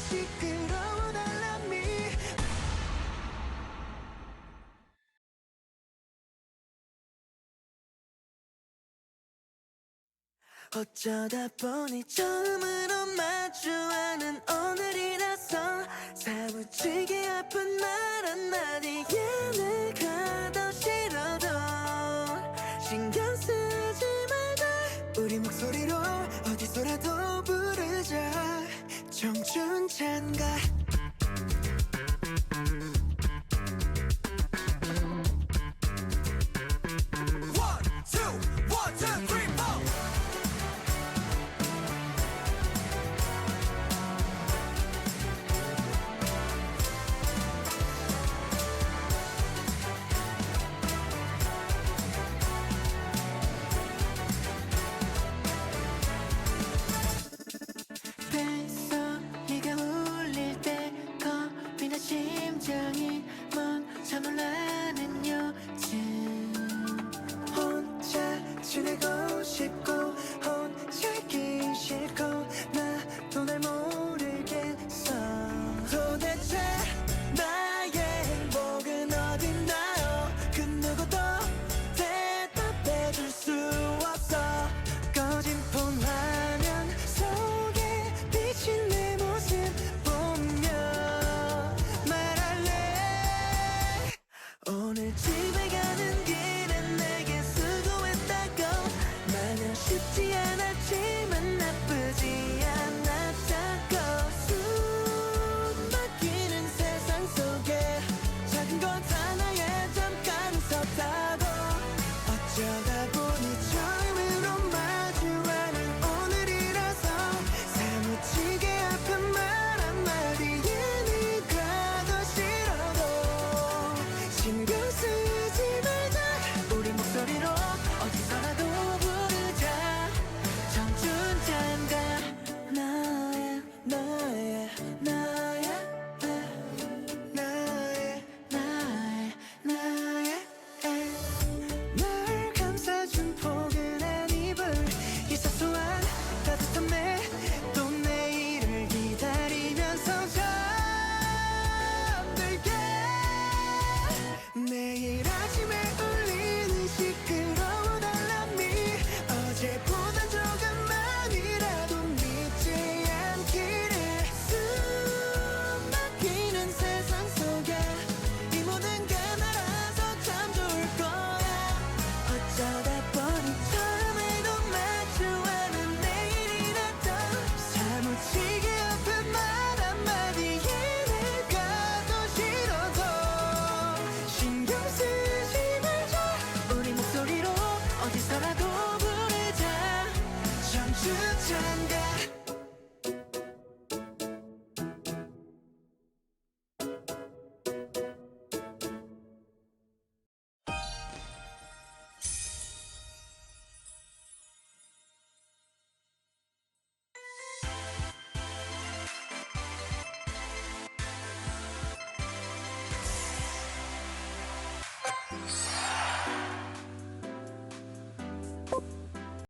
시끄러운 알람이 어쩌다 보니 처음으로 마주 청춘 찬가 굉장히 먼사 놀라는 요즘 혼자 지내고 싶고 혼자 있기 싫고 나도 날 모르겠어. 도대체 Peace.